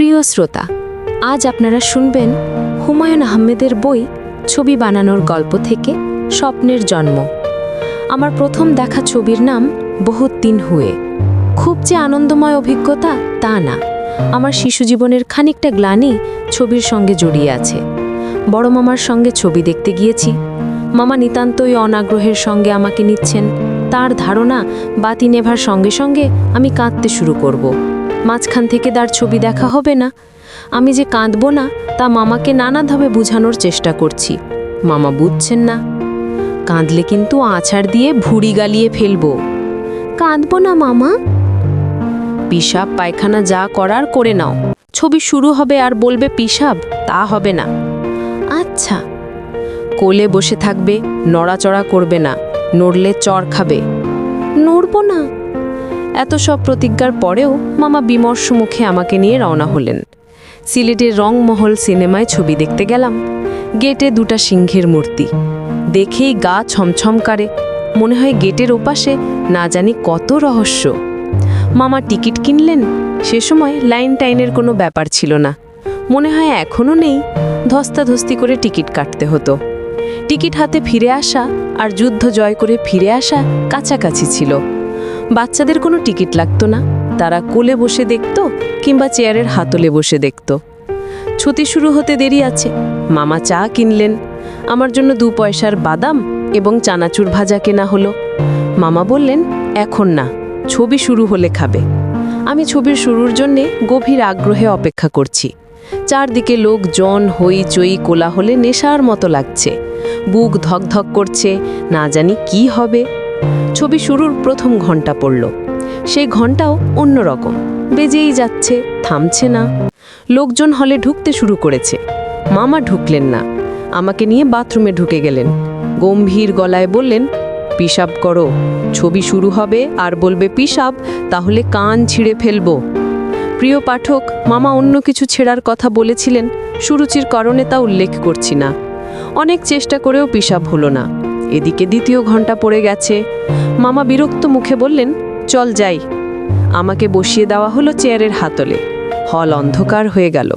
প্রিয় শ্রোতা, আজ আপনারা শুনবেন হুমায়ুন আহমেদের বই ছবি বানানোর গল্প থেকে স্বপ্নের জন্ম। আমার প্রথম দেখা ছবির নাম বহুত দিন হুয়ে। খুব যে আনন্দময় অভিজ্ঞতা তা না। আমার শিশু জীবনের খানিকটা গ্লানি ছবির সঙ্গে জড়িয়ে আছে। বড় মামার সঙ্গে ছবি দেখতে গিয়েছি। মামা নিতান্তই অনাগ্রহের সঙ্গে আমাকে নিচ্ছেন। তার ধারণা বাতি নেভার সঙ্গে সঙ্গে আমি কাঁদতে শুরু করব। মাঝখান থেকে তার ছবি দেখা হবে না। আমি যে কাঁদব না, তা মামাকে নানাভাবে বোঝানোর চেষ্টা করছি। মামা বুঝছেন না। কাঁদলে কিন্তু আছাড় দিয়ে ভুড়ি গালিয়ে ফেলব। কাঁদব না, মামা। পিসাব পায়খানা যা করার করে নাও। ছবি শুরু হবে আর বলবে পিসাব, তা হবে না। আচ্ছা। কোলে বসে থাকবে, নড়াচড়া করবে না। নড়লে চর খাবে। নড়ব না। এত সব প্রতিজ্ঞার পরেও মামা বিমর্ষ মুখে আমাকে নিয়ে রওনা হলেন। সিলেটের রংমহল সিনেমায় ছবি দেখতে গেলাম। গেটে দুটা সিংহের মূর্তি। দেখেই গা ছমছম করে। মনে হয় গেটের ওপাশে না জানি কত রহস্য। মামা টিকিট কিনলেন। সে সময় লাইন টাইনের কোনো ব্যাপার ছিল না। মনে হয় এখনও নেই। ধস্তাধস্তি করে টিকিট কাটতে হতো। টিকিট হাতে ফিরে আসা আর যুদ্ধ জয় করে ফিরে আসা কাছাকাছি ছিল। বাচ্চাদের কোনো টিকিট লাগতো না। তারা কোলে বসে দেখত কিংবা চেয়ারের হাতলে বসে দেখত। ছুটি শুরু হতে দেরি আছে। মামা চা কিনলেন। আমার জন্য দু পয়সার বাদাম এবং চানাচুর ভাজা কেনা হলো। মামা বললেন, এখন না, ছবি শুরু হলে খাবে। আমি ছবির শুরুর জন্যে গভীর আগ্রহে অপেক্ষা করছি। চারদিকে লোকজন হই চই, কোলাহলে নেশার মতো লাগছে। বুক ধকধক করছে, না জানি কি হবে। ছবি শুরুর প্রথম ঘণ্টা পড়ল। সেই ঘন্টাও অন্যরকম। বেজেই যাচ্ছে, থামছে না। লোকজন হলে ঢুকতে শুরু করেছে। মামা ঢুকলেন না। আমাকে নিয়ে বাথরুমে ঢুকে গেলেন। গম্ভীর গলায় বললেন পিসাব করো। ছবি শুরু হবে আর বলবে পিসাব তাহলে কান ছিঁড়ে ফেলব প্রিয় পাঠক, মামা অন্য কিছু ছেড়ার কথা বলেছিলেন। সুরুচির কারণে তা উল্লেখ করছি না। অনেক চেষ্টা করেও পিসাব হলো না। এদিকে দ্বিতীয় ঘণ্টা পড়ে গেছে। মামা বিরক্ত মুখে বললেন, চল যাই। আমাকে বসিয়ে দেওয়া হলো চেয়ারের হাতলে। হল অন্ধকার হয়ে গেল।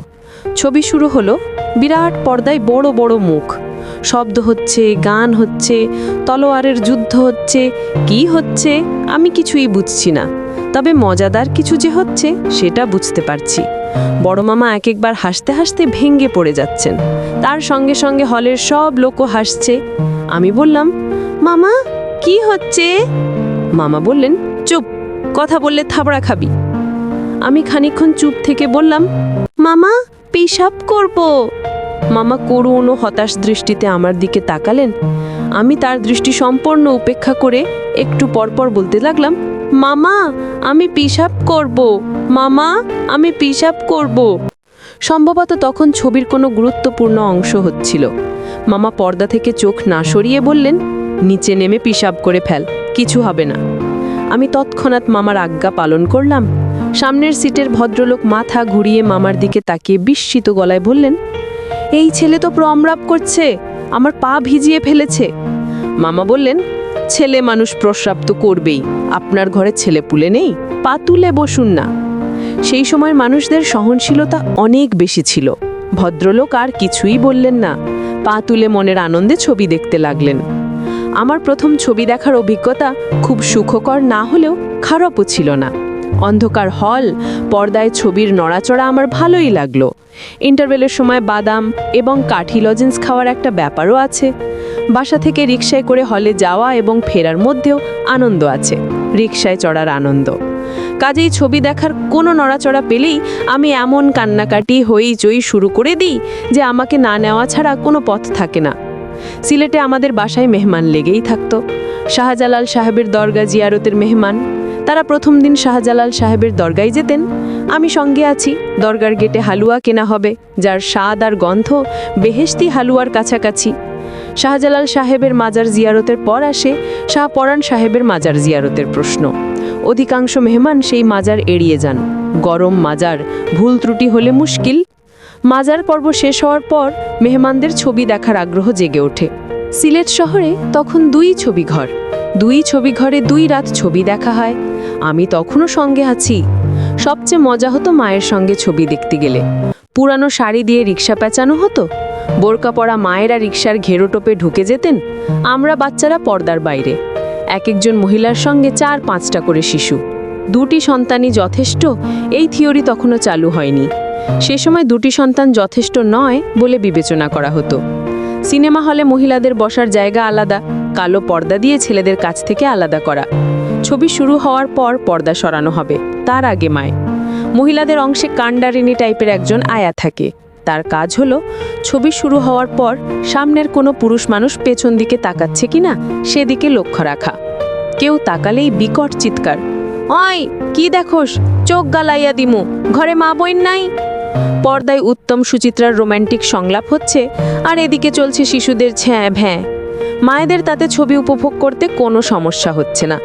ছবি শুরু হলো বিরাট পর্দায় বড় বড় মুখ। শব্দ হচ্ছে, গান হচ্ছে, তলোয়ারের যুদ্ধ হচ্ছে, কি হচ্ছে আমি কিছুই বুঝছি না। তবে মজাদার কিছু যে হচ্ছে, সেটা বুঝতে পারছি। বড় মামা এক একবার হাসতে হাসতে ভেঙ্গে পড়ে যাচ্ছেন। তার সঙ্গে সঙ্গে হলের সব লোকও হাসছে। আমি বললাম, মামা, কি হচ্ছে? মামা বললেন, চুপ, কথা বললে থাবড়া খাবি। আমি খানিকক্ষণ চুপ থেকে বললাম, মামা, পেশাব করব। মামা করুণ ও হতাশ দৃষ্টিতে আমার দিকে তাকালেন। আমি তার দৃষ্টি সম্পূর্ণ উপেক্ষা করে একটু পরপর বলতে লাগলাম মামা, আমি পিসাব করব। মামা, আমি পিসাব করব। সম্ভবত তখন ছবির কোনো গুরুত্বপূর্ণ অংশ হচ্ছিল। মামা পর্দা থেকে চোখ না সরিয়ে বললেন, নিচে নেমে পিসাব করে ফেল, কিছু হবে না। আমি তৎক্ষণাৎ মামার আজ্ঞা পালন করলাম। সামনের সিটের ভদ্রলোক মাথা ঘুরিয়ে মামার দিকে তাকিয়ে বিস্মিত গলায় বললেন, এই ছেলে তো প্রমরাপ করছে, আমার পা ভিজিয়ে ফেলেছে। মামা বললেন ছেলে মানুষ প্রস্রাব তো করবেই। আপনার ঘরে ছেলে পুলে নেই? পা তুলে বসুন না। সেই সময় মানুষদের সহনশীলতা অনেক বেশি ছিল। ভদ্রলোক আর কিছুই বললেন না। পা তুলে মনের আনন্দে ছবি দেখতে লাগলেন। আমার প্রথম ছবি দেখার অভিজ্ঞতা খুব সুখকর না হলেও খারাপও ছিল না। অন্ধকার হল, পর্দায় ছবির নড়াচড়া আমার ভালোই লাগল। ইন্টারভেলের সময় বাদাম এবং কাঠি লজেন্স খাওয়ার একটা ব্যাপারও আছে। বাসা থেকে রিক্সায় করে হলে যাওয়া এবং ফেরার মধ্যেও আনন্দ আছে। রিকশায় চড়ার আনন্দ। কাজেই ছবি দেখার কোনো নড়াচড়া পেলেই আমি এমন কান্নাকাটি হই চই শুরু করে দিই যে আমাকে না নেওয়া ছাড়া কোনো পথ থাকে না। সিলেটে আমাদের বাসায় মেহমান লেগেই থাকতো। শাহজালাল সাহেবের দরগা জিয়ারতের মেহমান। তারা প্রথম দিন শাহজালাল সাহেবের দরগায় যেতেন। আমি সঙ্গে আছি। দরগার গেটে হালুয়া কেনা হবে, যার স্বাদ আর গন্ধ বেহেশতি হালুয়ার কাছাকাছি। শাহজালাল সাহেবের মাজার জিয়ারতের পর আসে শাহ পরাণ সাহেবের মাজার জিয়ারতের প্রশ্ন। অধিকাংশ মেহমান সেই মাজার এড়িয়ে যান। গরম মাজার, ভুল ত্রুটি হলে মুশকিল। মাজার পর্ব শেষ হওয়ার পর মেহমানদের ছবি দেখার আগ্রহ জেগে ওঠে। সিলেট শহরে তখন দুই ছবি ঘর দুই ছবি ঘরে দুই রাত ছবি দেখা হয়। আমি তখনও সঙ্গে আছি। সবচেয়ে মজা হতো মায়ের সঙ্গে ছবি দেখতে গেলে। পুরানো শাড়ি দিয়ে রিক্সা পেঁচানো হতো? বোরকা পরা মায়েরা রিক্সার ঘেরোটোপে ঢুকে যেতেন? আমরা বাচ্চারা পর্দার বাইরে। এক একজন মহিলার সঙ্গে চার পাঁচটা করে শিশু। দুটি সন্তানই যথেষ্ট, এই থিওরি তখনও চালু হয়নি। সে সময় দুটি সন্তান যথেষ্ট নয় বলে বিবেচনা করা হতো। সিনেমা হলে মহিলাদের বসার জায়গা আলাদা, কালো পর্দা দিয়ে ছেলেদের কাছ থেকে আলাদা করা। ছবি শুরু হওয়ার পর পর্দা সরানো হবে। তার আগে মায়। মহিলাদের অংশে কাণ্ডারিনী টাইপের একজন আয়া থাকে। তার কাজ হলো, ছবি শুরু হওয়ার পর সামনের কোনো পুরুষ মানুষ পেছন দিকে তাকাচ্ছে কিনা সেদিকে লক্ষ্য রাখা। কেউ তাকালেই বিকট চিৎকার, অয়, কি দেখোস? চোখ গালাইয়া দিমু, ঘরে মা বইন নাই? পর্দায় উত্তম সুচিত্রার রোম্যান্টিক সংলাপ হচ্ছে, আর এদিকে চলছে শিশুদের ছ্যাঁ ভ্যাঁ মায়েদের তাতে ছবি উপভোগ করতে কোনো সমস্যা হচ্ছে না।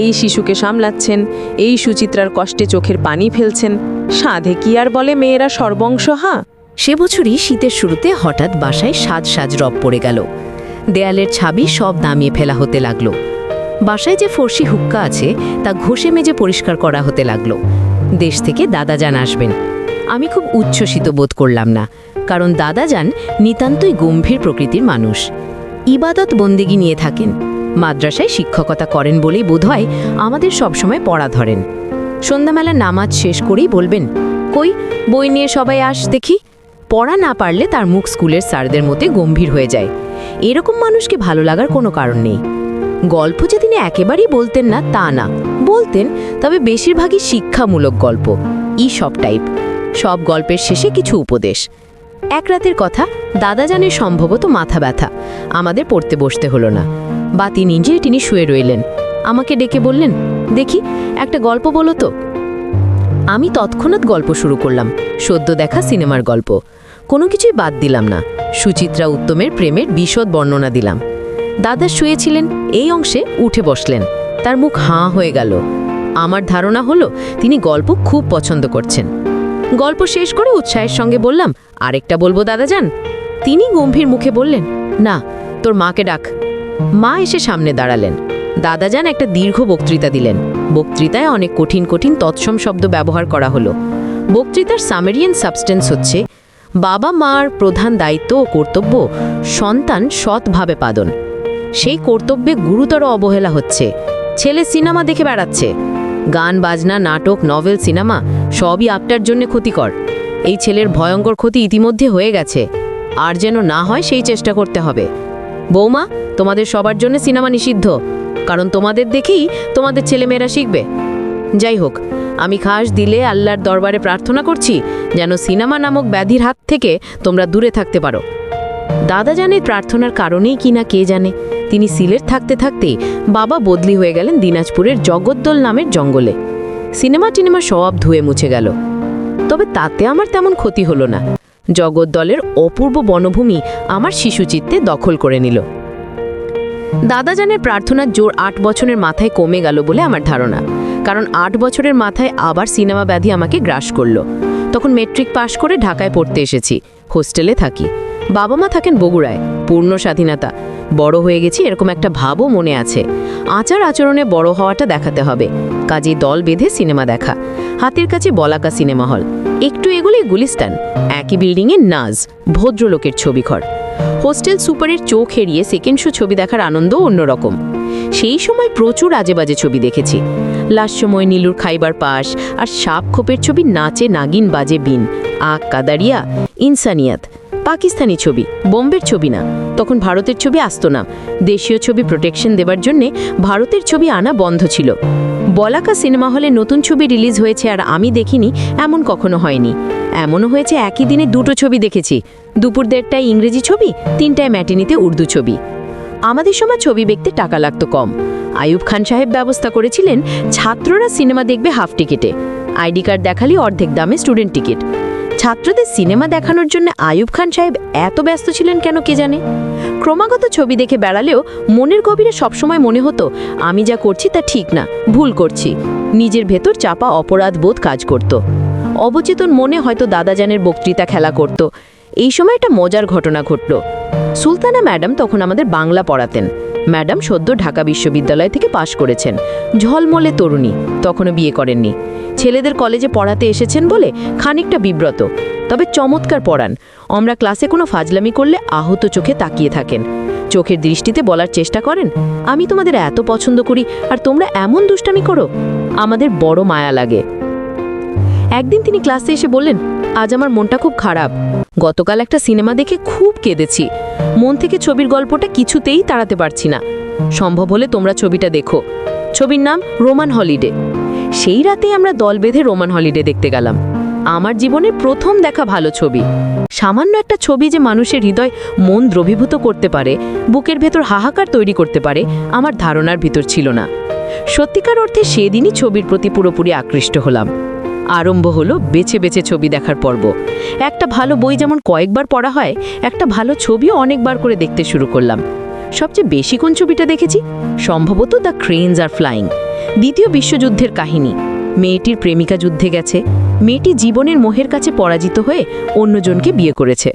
এই শিশুকে সামলাচ্ছেন, এই সুচিত্রার কষ্টে চোখের পানি ফেলছেন। সাধে কি আর বলে মেয়েরা সর্বংশ, হা? সে বছরই শীতের শুরুতে হঠাৎ বাসায় সাজ সাজ রব পড়ে গেল। দেয়ালের ছাবি সব দামিয়ে ফেলা হতে লাগল। বাসায় যে ফর্সি হুক্কা আছে, তা ঘষে মেজে পরিষ্কার করা হতে লাগল। দেশ থেকে দাদা যান আসবেন। আমি খুব উচ্ছ্বসিত বোধ করলাম না, কারণ দাদা যান নিতান্তই গম্ভীর প্রকৃতির মানুষ। ইবাদত বন্দেগী নিয়ে থাকেন। মাদ্রাসায় শিক্ষকতা করেন বলেই বোধহয় আমাদের সবসময় পড়া ধরেন। সন্ধ্যাবেলা নামাজ শেষ করেই বলবেন, কই, বই নিয়ে সবাই আস দেখি। পড়া না পারলে তার মুখ স্কুলের স্যারদের মতে গম্ভীর হয়ে যায়। এরকম মানুষকে ভালো লাগার কোনো কারণ নেই। গল্প যে তিনি একেবারেই বলতেন না, তা না। বলতেন, তবে বেশিরভাগই শিক্ষামূলক গল্প। ই সব টাইপ। সব গল্পের শেষে কিছু উপদেশ। এক রাতের কথা, দাদা জানে সম্ভবত মাথা ব্যথা। আমাদের পড়তে বসতে হলো না। বাতি নিজে তিনি শুয়ে রইলেন। আমাকে ডেকে বললেন, দেখি, একটা গল্প বলো তো। আমি তৎক্ষণাৎ গল্প শুরু করলাম। সদ্য দেখা সিনেমার গল্প। কোনো কিছুই বাদ দিলাম না। সুচিত্রা উত্তমের প্রেমের বিশদ বর্ণনা দিলাম। দাদা শুয়েছিলেন, এই অংশে উঠে বসলেন। তার মুখ হাঁ হয়ে গেল। আমার ধারণা হলো, তিনি গল্প খুব পছন্দ করছেন। গল্প শেষ করে উৎসাহের সঙ্গে বললাম আরেকটা বলব দাদা যান তিনি গম্ভীর মুখে বললেন, না, তোর মাকে ডাক। মা এসে সামনে দাঁড়ালেন। দাদাজান একটা দীর্ঘ বক্তৃতা দিলেন। বক্তৃতায় অনেক কঠিন কঠিন তৎসম শব্দ ব্যবহার করা হলো। বক্তৃতার সামেরিয়ান সাবস্টেন্স হচ্ছে, বাবা মার প্রধান দায়িত্ব ও কর্তব্য সন্তান সৎভাবে পাদন সেই কর্তব্যে গুরুতর অবহেলা হচ্ছে। ছেলে সিনেমা দেখে বেড়াচ্ছে। গান, বাজনা, নাটক, নভেল, সিনেমা সবই আপনার জন্য ক্ষতিকর। এই ছেলের ভয়ঙ্কর ক্ষতি ইতিমধ্যে হয়ে গেছে। আর যেন না হয় সেই চেষ্টা করতে হবে। বৌমা, তোমাদের সবার জন্য সিনেমা নিষিদ্ধ। কারণ তোমাদের দেখেই তোমাদের ছেলেমেয়েরা শিখবে। যাই হোক, আমি খাস দিলে আল্লাহর দরবারে প্রার্থনা করছি যেন সিনেমা নামক ব্যাধির হাত থেকে তোমরা দূরে থাকতে পারো। দাদা জানে প্রার্থনার কারণেই কিনা কে জানে? তিনি সিলেট থাকতে থাকতে বাবা বদলি হয়ে গেলেন দিনাজপুরের জগদ্দল নামের জঙ্গলে। সিনেমা টিনেমা সব ধুয়ে মুছে গেল। তবে তাতে আমার তেমন ক্ষতি হলো না। জগৎ দলের অপূর্ব বনভূমি আমার শিশুচিত্তে দখল করে নিল। দাদাজানের প্রার্থনার জোর আট বছরের মাথায় কমে গেল বলে আমার ধারণা। কারণ আট বছরের মাথায় আবার সিনেমা ব্যাধি আমাকে গ্রাস করল। তখন মেট্রিক পাশ করে ঢাকায় পড়তে এসেছি। হোস্টেলে থাকি। বাবা মা থাকেন বগুড়ায়, পূর্ণ স্বাধীনতা। বড় হয়ে গেছি এরকম একটা ভাবও মনে আছে। আচার আচরণে বড় হওয়াটা দেখাতে হবে। কাজেই দল বেঁধে সিনেমা দেখা। হাতের কাছে বলাকা সিনেমা হল। একটু এগুলি গুলিস্তান। একই বিল্ডিংয়ে নাজ, ভদ্রলোকের ছবিঘর। হোস্টেল সুপারের চোখ এড়িয়ে সেকেন্ড শো ছবি দেখার আনন্দও অন্যরকম। সেই সময় প্রচুর আজেবাজে ছবি দেখেছি। লাস্যময় নীলুর খাইবার পাশ আর সাপ খোপের ছবি নাচে নাগিন বাজে বিন। আক কাদারিয়া, ইনসানিয়াত। পাকিস্তানি ছবি, বোম্বের ছবি না। তখন ভারতের ছবি আসতো না। দেশীয় ছবি প্রোটেকশন দেবার জন্যে ভারতের ছবি আনা বন্ধ ছিল। বলাকা সিনেমা হলে নতুন ছবি রিলিজ হয়েছে আর আমি দেখিনি, এমন কখনো হয়নি। এমনও হয়েছে একই দিনে দুটো ছবি দেখেছি। দুপুর দেড়টায় ইংরেজি ছবি, তিনটায় ম্যাটিনিতে উর্দু ছবি। আমাদের সময় ছবি দেখতে টাকা লাগতো কম। আয়ুব খান সাহেব ব্যবস্থা করেছিলেন, ছাত্ররা সিনেমা দেখবে হাফ টিকিটে। আইডি কার্ড দেখালি অর্ধেক দামে স্টুডেন্ট টিকিট ছাত্রদের সিনেমা দেখানোর জন্য আয়ুব খান সাহেব এত ব্যস্ত ছিলেন কেন কে জানে? ক্রমাগত ছবি দেখে বেড়ালেও মনের গভীরে সবসময় মনে হতো, আমি যা করছি তা ঠিক না, ভুল করছি। নিজের ভেতর চাপা অপরাধ বোধ কাজ করত। অবচেতন মনে হয়তো দাদাজানের বক্তৃতা খেলা করত। এই সময় একটা মজার ঘটনা ঘটল। সুলতানা ম্যাডাম তখন আমাদের বাংলা পড়াতেন। ম্যাডাম সদ্য ঢাকা বিশ্ববিদ্যালয় থেকে পাশ করেছেন। ঝলমলে তরুণী, তখনও বিয়ে করেননি। ছেলেদের কলেজে পড়াতে এসেছেন বলে খানিকটা বিব্রত, তবে চমৎকার পড়ান। আমরা ক্লাসে কোনো ফাজলামি করলে আহত চোখে তাকিয়ে থাকেন। চোখের দৃষ্টিতে বলার চেষ্টা করেন, আমি তোমাদের এত পছন্দ করি, আর তোমরা এমন দুষ্টামি করো, আমাদের বড় মায়া লাগে। একদিন তিনি ক্লাসে এসে বললেন আজ আমার মনটা খুব খারাপ। গতকাল একটা সিনেমা দেখে খুব কেঁদেছি। মন থেকে ছবির গল্পটা কিছুতেই তাড়াতে পারছি না। সম্ভব হলে তোমরা ছবিটা দেখো। ছবির নাম রোমান হলিডে। সেই রাতেই আমরা দল বেঁধে রোমান হলিডে দেখতে গেলাম। আমার জীবনে প্রথম দেখা ভালো ছবি। সামান্য একটা ছবি যে মানুষের হৃদয় মন দ্রবীভূত করতে পারে, বুকের ভেতর হাহাকার তৈরি করতে পারে, আমার ধারণার ভিতর ছিল না। সত্যিকার অর্থে সেদিনই ছবির প্রতি পুরোপুরি আকৃষ্ট হলাম। আরম্ভ হলো বেছে বেছে ছবি দেখার পর্ব। একটা ভালো বই যেমন কয়েকবার পড়া হয়, একটা ভালো ছবিও অনেকবার করে দেখতে শুরু করলাম। সবচেয়ে বেশি কোন ছবিটা দেখেছি? সম্ভবত দ্য ক্রেনস আর ফ্লাইং, দ্বিতীয় বিশ্বযুদ্ধের কাহিনী। মেয়েটির প্রেমিকা যুদ্ধে গেছে। মেয়েটি জীবনের মোহের কাছে পরাজিত হয়ে অন্যজনকে বিয়ে করেছে।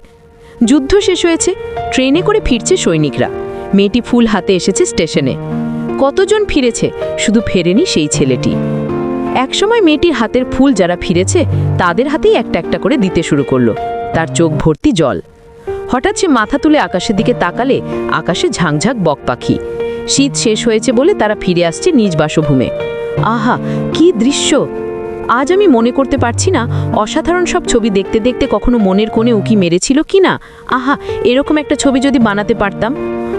যুদ্ধ শেষ হয়েছে, ট্রেনে করে ফিরছে সৈনিকরা। মেয়েটি ফুল হাতে এসেছে স্টেশনে। কতজন ফিরেছে, শুধু ফেরেনি সেই ছেলেটি। একসময় মেয়েটির হাতের ফুল যারা ফিরেছে, তাদের হাতেই একটা একটা করে দিতে শুরু করল। তার চোখ ভর্তি জল। হঠাৎ সে মাথা তুলে আকাশের দিকে তাকালে আকাশে ঝাঁকঝাঁক বক পাখি। শীত শেষ হয়েছে বলে তারা ফিরে আসছে নিজ বাসভূমে। আহা, কি দৃশ্য! আজ আমি মনে করতে পারছি না, অসাধারণ সব ছবি দেখতে দেখতে কখনো মনের কোণে উকি মেরেছিল কি না আহা, এরকম একটা ছবি যদি বানাতে পারতাম।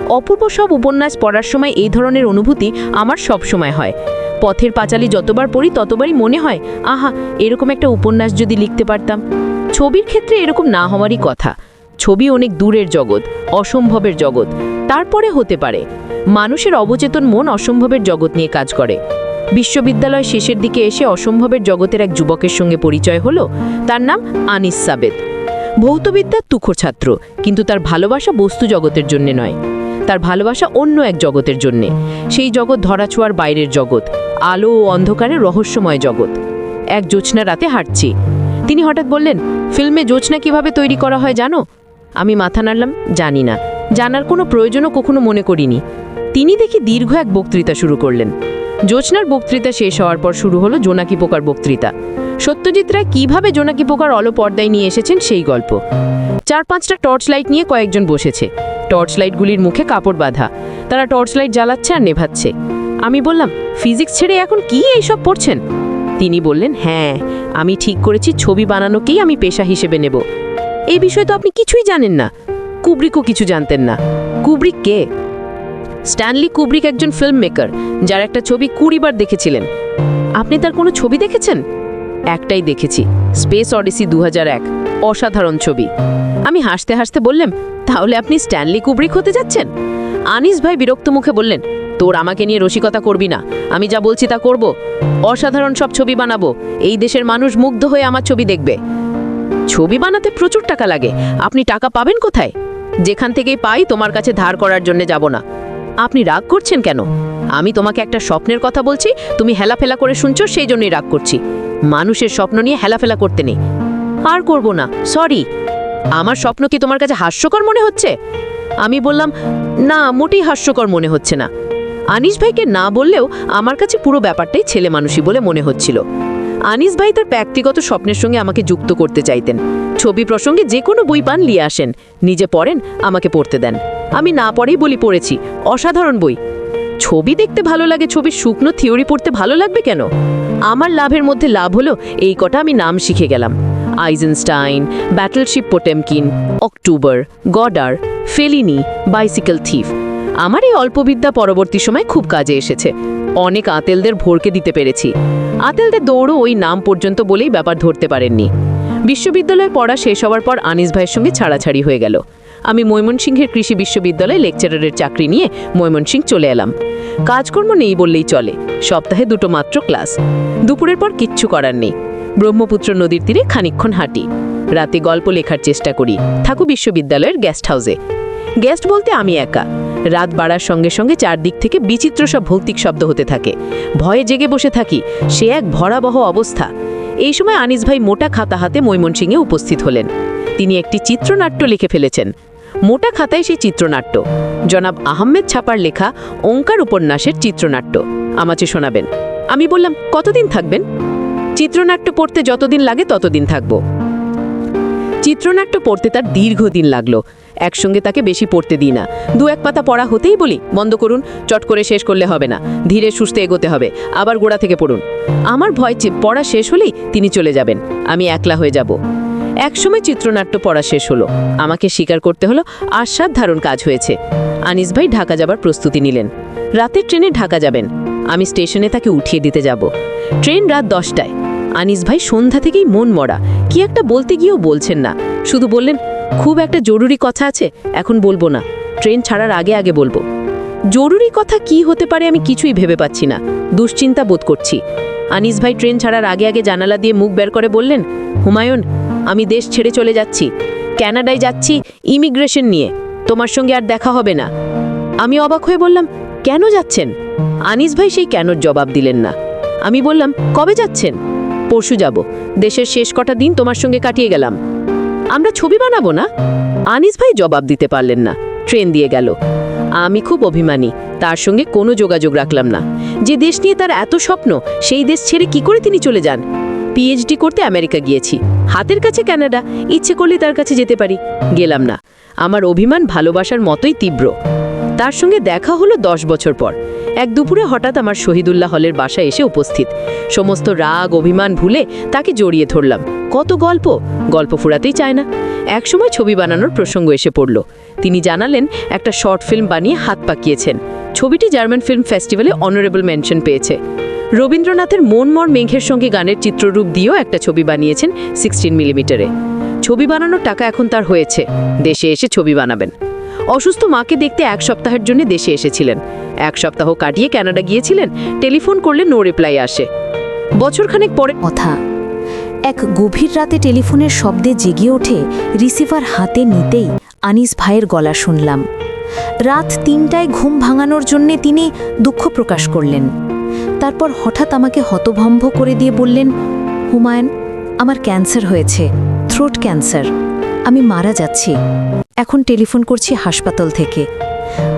অপূর্ব সব উপন্যাস পড়ার সময় এই ধরনের অনুভূতি আমার সব সময় হয়। পথের পাঁচালি যতবার পড়ি, ততবারই মনে হয়, আহা, এরকম একটা উপন্যাস যদি লিখতে পারতাম। ছবির ক্ষেত্রে এরকম না হওয়ারই কথা। ছবি অনেক দূরের জগৎ, অসম্ভবের জগৎ। তারপরে হতে পারে। মানুষের অবচেতন মন অসম্ভবের জগৎ নিয়ে কাজ করে। বিশ্ববিদ্যালয় শেষের দিকে এসে অসম্ভবের জগতের এক যুবকের সঙ্গে পরিচয় হলো। তার নাম আনিস সাবেদ। ভৌতবিদ্যার তুখোর ছাত্র, কিন্তু তার ভালোবাসা বস্তু জগতের জন্য নয়। তার ভালোবাসা অন্য এক জগতের জন্যে। সেই জগৎ ধরাছোঁয়ার বাইরের জগৎ, আলো ও অন্ধকারের রহস্যময় জগৎ। এক জ্যোৎস্না রাতে হাঁটছি। তিনি হঠাৎ বললেন, ফিল্মে জ্যোৎস্না কীভাবে তৈরি করা হয় জানো? আমি মাথা নাড়লাম, জানি না। জানার কোনো প্রয়োজনও কখনো মনে করিনি। তিনি দেখি দীর্ঘ এক বক্তৃতা শুরু করলেন। জ্যোৎস্নার বক্তৃতা শেষ হওয়ার পর শুরু হলো জোনাকি পোকার বক্তৃতা। সত্যজিৎ রায় কীভাবে জোনাকি পোকার অলো পর্দায় নিয়ে এসেছেন সেই গল্প। চার পাঁচটা টর্চ লাইট নিয়ে কয়েকজন বসেছে। টর্চ লাইটগুলির মুখে কাপড় বাঁধা। তারা টর্চ লাইট জ্বালাচ্ছে আর নেভাচ্ছে। আমি বললাম, ফিজিক্স ছেড়ে এখন কি এইসব পড়ছেন? তিনি বললেন হ্যাঁ আমি ঠিক করেছি, ছবি বানানোকেই আমি পেশা হিসেবে নেব। এই বিষয়ে তো আপনি কিছুই জানেন না। কুব্রিকও কিছু জানতেন না। কুব্রিক কে? স্ট্যানলি কুব্রিক একজন ফিল্ম মেকার যার একটা ছবি কুড়িবার দেখেছিলেন। আপনি তার কোনো ছবি দেখেছেন? একটাই দেখেছি, স্পেস অডিসি দু হাজার এক, অসাধারণ ছবি। আমি হাসতে হাসতে বললাম তাহলে আপনি স্ট্যানলি কুব্রিক হতে যাচ্ছেন? আনিস ভাই বিরক্ত মুখে বললেন, তোর আমাকে নিয়ে রসিকতা করবি না। আমি যা বলছি তা করব। অসাধারণ সব ছবি বানাবো। এই দেশের মানুষ মুগ্ধ হয়ে আমার ছবি দেখবে। ছবি বানাতে প্রচুর টাকা লাগে। আপনি টাকা পাবেন কোথায়? যেখান থেকেই পাই তোমার কাছে ধার করার জন্য যাব না। আপনি রাগ করছেন কেন? আমি তোমাকে একটা স্বপ্নের কথা বলছি, তুমি হেলাফেলা করে শুনছো, সেই জন্যই রাগ করছি। মানুষের স্বপ্ন নিয়ে হেলাফেলা করতে নেই। আর করব না। সরি। আমার স্বপ্ন কি তোমার কাছে হাস্যকর মনে হচ্ছে? আমি বললাম, না, মোটেই হাস্যকর মনে হচ্ছে না। আনিস ভাইকে না বললেও আমার কাছে পুরো ব্যাপারটাই ছেলে মানুষই বলে মনে হচ্ছিল। আনিস ভাই তার ব্যক্তিগত স্বপ্নের সঙ্গে আমাকে যুক্ত করতে চাইতেন। ছবি প্রসঙ্গে যে কোনো বই পান নিয়ে আসেন। নিজে পড়েন, আমাকে পড়তে দেন। আমি না পড়েই বলি পড়েছি, অসাধারণ বই। ছবি দেখতে ভালো লাগে, ছবির শুকনো থিওরি পড়তে ভালো লাগবে কেন? আমার লাভের মধ্যে লাভ হলো এই কটা আমি নাম শিখে গেলাম। Eisenstein Battleship Potemkin October Godard Fellini Bicycle Thief আমার এই অল্পবিদ্যা পরবর্তী সময় খুব কাজে এসেছে। অনেক আতেলদের ভোরকে দিতে পেরেছি। আতেলদের দৌড়ও ওই নাম পর্যন্ত বলেই ব্যাপার ধরতে পারেননি। বিশ্ববিদ্যালয়ে পড়া শেষ হওয়ার পর আনিস ভাইয়ের সঙ্গে ছাড়াছাড়ি হয়ে গেল। আমি ময়মনসিংহের কৃষি বিশ্ববিদ্যালয়ে লেকচারারের চাকরি নিয়ে ময়মনসিংহ চলে এলাম। কাজকর্ম নেই বললেই চলে। সপ্তাহে দুটো মাত্র ক্লাস। দুপুরের পর কিচ্ছু করার নেই। ব্রহ্মপুত্র নদীর তীরে খানিকক্ষণ হাঁটি। রাতে গল্প লেখার চেষ্টা করি। থাকু বিশ্ববিদ্যালয়ের গেস্ট হাউসে। গেস্ট বলতে আমি একা। রাত বাড়ার সঙ্গে সঙ্গে চারদিক থেকে বিচিত্র সব ভৌতিক শব্দ হতে থাকে। ভয়ে জেগে বসে থাকি। সে এক ভরাবহ অবস্থা। এই সময় আনিস ভাই মোটা খাতা হাতে ময়মনসিংহে উপস্থিত হলেন। তিনি একটি চিত্রনাট্য লিখে ফেলেছেন। মোটা খাতায় সেই চিত্রনাট্য। জনাব আহমেদ ছাপার লেখা ওঙ্কার উপন্যাসের চিত্রনাট্য আমাকে শোনাবেন। আমি বললাম, কতদিন থাকবেন? চিত্রনাট্য পড়তে যতদিন লাগে ততদিন থাকব। চিত্রনাট্য পড়তে তার দীর্ঘদিন লাগল। একসঙ্গে তাকে বেশি পড়তে দিই না। দু এক পাতা পড়া হতেই বলি, বন্ধ করুন, চট করে শেষ করলে হবে না। ধীরে সুস্থে এগোতে হবে, আবার গোড়া থেকে পড়ুন। আমার ভয় পড়া শেষ হলেই তিনি চলে যাবেন, আমি একলা হয়ে যাব। একসময় চিত্রনাট্য পড়া শেষ হলো। আমাকে স্বীকার করতে হলো আস্বাদ ধারণ কাজ হয়েছে। আনিস ভাই ঢাকা যাবার প্রস্তুতি নিলেন। রাতের ট্রেনে ঢাকা যাবেন। আমি স্টেশনে তাকে উঠিয়ে দিতে যাব। ট্রেন রাত দশটায়। আনিস ভাই সন্ধ্যা থেকেই মন মরা। কি একটা বলতে গিয়েও বলছেন না। শুধু বললেন, খুব একটা জরুরি কথা আছে, এখন বলব না। ট্রেন ছাড়ার আগে আগে বলব। জরুরি কথা কি হতে পারে আমি কিছুই ভেবে পাচ্ছি না। দুশ্চিন্তা বোধ করছি। আনিস ভাই ট্রেন ছাড়ার আগে আগে জানালা দিয়ে মুখ বের করে বললেন, হুমায়ুন, আমি দেশ ছেড়ে চলে যাচ্ছি। ক্যানাডায় যাচ্ছি ইমিগ্রেশন নিয়ে। তোমার সঙ্গে আর দেখা হবে না। আমি অবাক হয়ে বললাম, কেন যাচ্ছেন? আনিস ভাই সেই কেনর জবাব দিলেন না। আমি বললাম, কবে যাচ্ছেন? পরশু যাব। দেশের শেষ কটা দিন তোমার সঙ্গে কাটিয়ে গেলাম। আমরা ছবি বানাবো না? আনিস ভাই জবাব দিতে পারলেন না। ট্রেন দিয়ে গেল। আমি খুব অভিমানী, তার সঙ্গে কোনো যোগাযোগ রাখলাম না। যে দেশ নিয়ে তার এত স্বপ্ন, সেই দেশ ছেড়ে কি করে তিনি চলে যান? পিএইচডি করতে আমেরিকা গিয়েছি। হাতের কাছে কানাডা ইচ্ছে করলে তার কাছে যেতে পারি। গেলাম না। আমার অভিমান ভালোবাসার মতোই তীব্র। তার সঙ্গে দেখা হলো দশ বছর পর। এক দুপুরে হঠাৎ আমার শহীদুল্লাহ হলের বাসায় এসে উপস্থিত। সমস্ত রাগ, অভিমান ভুলে তাকে জড়িয়ে ধরলাম। কত গল্প? গল্প ফুরাতেই চায় না। একসময় ছবি বানানোর প্রসঙ্গ এসে পড়ল। তিনি জানালেন, একটা শর্ট ফিল্ম বানিয়ে হাত পাকিয়েছেন। ছবিটি জার্মান ফিল্ম ফেস্টিভ্যালে অনারেবল মেনশন পেয়েছে। রবীন্দ্রনাথের মন মনমর মেঘের সঙ্গে গানের চিত্ররূপ দিয়েও একটা ছবি বানিয়েছেন সিক্সটিন মিলিমিটারে ছবি বানানোর টাকা এখন তার হয়েছে। দেশে এসে ছবি বানাবেন। অসুস্থ মাকে দেখতে এক সপ্তাহের জন্য দেশে এসেছিলেন। এক সপ্তাহ কাটিয়ে ক্যানাডা গিয়েছিলেন, টেলিফোন করলে নো রিপ্লাই আসে। বছরখানেক পরে কথা। এক গভীর রাতে টেলিফোনের শব্দে জেগে ওঠে রিসিভার হাতে নিতেই আনিস ভাইয়ের গলা শুনলাম। রাত তিনটায় ঘুম ভাঙানোর জন্যে তিনি দুঃখ প্রকাশ করলেন। তারপর হঠাৎ আমাকে হতভম্ব করে দিয়ে বললেন, হুমায়ুন, আমার ক্যান্সার হয়েছে, থ্রোট ক্যান্সার। আমি মারা যাচ্ছি। এখন টেলিফোন করছি হাসপাতাল থেকে।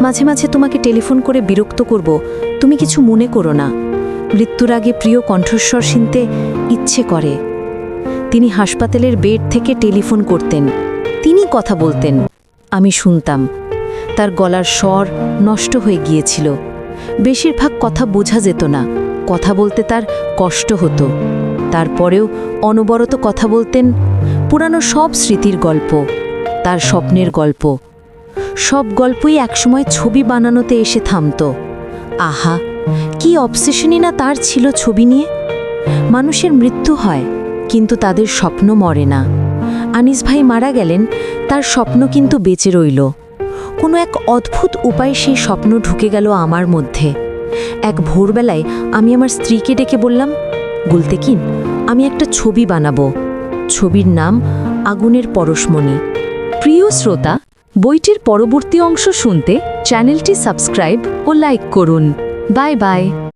মাঝে মাঝে তোমাকে টেলিফোন করে বিরক্ত করব। তুমি কিছু মনে করো না। মৃত্যুর আগে প্রিয় কণ্ঠস্বর শুনতে ইচ্ছে করে। তিনি হাসপাতালের বেড থেকে টেলিফোন করতেন। তিনি কথা বলতেন। আমি শুনতাম। তার গলার স্বর নষ্ট হয়ে গিয়েছিল। বেশিরভাগ কথা বোঝা যেত না। কথা বলতে তার কষ্ট হতো। তারপরেও অনবরত কথা বলতেন। পুরানো সব স্মৃতির গল্প। তার স্বপ্নের গল্প। সব গল্পই একসময় ছবি বানানোতে এসে থামত। আহা, কি অবসেশনই না তার ছিল ছবি নিয়ে? মানুষের মৃত্যু হয়, কিন্তু তাদের স্বপ্ন মরে না। আনিস ভাই মারা গেলেন, তার স্বপ্ন কিন্তু বেঁচে রইল। কোনো এক অদ্ভুত উপায়ে সেই স্বপ্ন ঢুকে গেল আমার মধ্যে। এক ভোরবেলায় আমি আমার স্ত্রীকে ডেকে বললাম, গুলতেকিন, আমি একটা ছবি বানাবো। ছবির নাম আগুনের পরশমণি। প্রিয় শ্রোতা বইটির পরবর্তী অংশ শুনতে চ্যানেলটি সাবস্ক্রাইব ও লাইক করুন। Bye bye.